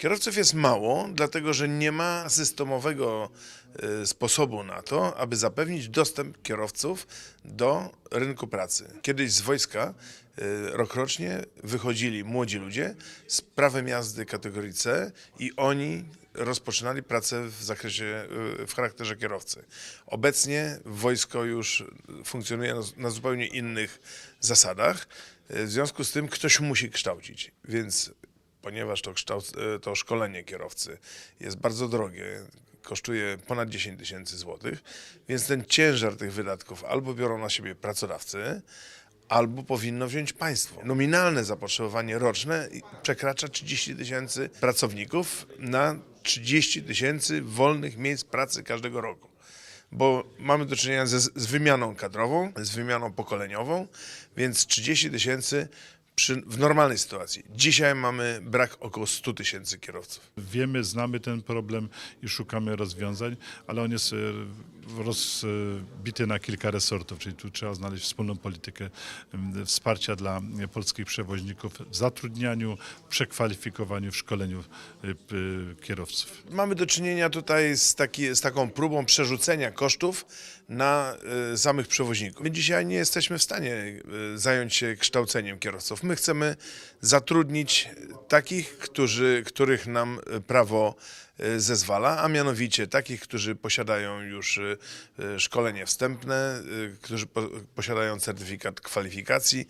Kierowców jest mało, dlatego że nie ma systemowego y, sposobu na to, aby zapewnić dostęp kierowców do rynku pracy. Kiedyś z wojska y, rokrocznie wychodzili młodzi ludzie z prawem jazdy kategorii C i oni rozpoczynali pracę w zakresie, y, w charakterze kierowcy. Obecnie wojsko już funkcjonuje na, zupełnie innych zasadach. W związku z tym ktoś musi kształcić, więc ponieważ to, kształc, e, to szkolenie kierowcy jest bardzo drogie, kosztuje ponad 10 tysięcy złotych, więc ten ciężar tych wydatków albo biorą na siebie pracodawcy, albo powinno wziąć państwo. Nominalne zapotrzebowanie roczne przekracza 30 tysięcy pracowników na 30 tysięcy wolnych miejsc pracy każdego roku bo mamy do czynienia ze, z wymianą kadrową, z wymianą pokoleniową, więc 30 tysięcy przy- w normalnej sytuacji. Dzisiaj mamy brak około 100 tysięcy kierowców. Wiemy, znamy ten problem i szukamy rozwiązań, ale on jest e, rozbity na kilka resortów, czyli tu trzeba znaleźć wspólną politykę wsparcia dla e, polskich przewoźników w zatrudnianiu, przekwalifikowaniu, w szkoleniu e, kierowców. Mamy do czynienia tutaj z, taki, z taką próbą przerzucenia kosztów na samych przewoźników. My dzisiaj nie jesteśmy w stanie zająć się kształceniem kierowców. My chcemy zatrudnić takich, którzy, których nam prawo zezwala, a mianowicie takich, którzy posiadają już y, szkolenie wstępne, y, którzy po, posiadają certyfikat kwalifikacji,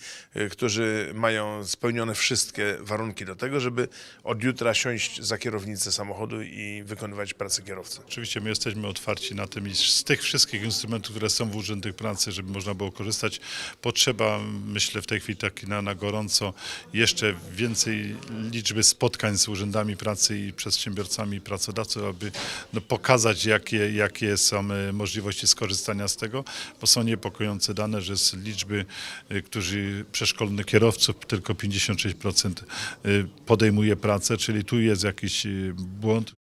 którzy mają spełnione wszystkie warunki do tego, żeby od jutra siąść za kierownicę samochodu i wykonywać pracę kierowcy. Oczywiście my jesteśmy otwarci na tym i z tych wszystkich instrumentów, które są w urzędach pracy, żeby można było korzystać, potrzeba, myślę, w tej chwili taki na, na gorąco jeszcze więcej liczby spotkań z urzędami pracy i przedsiębiorcami i pracodawców, aby no, pokazać, jakie, jakie są e, możliwości skorzystania z tego, bo są niepokojące dane, że z liczby, e, którzy przeszkolonych kierowców tylko 56% e, podejmuje pracę, czyli tu jest jakiś błąd.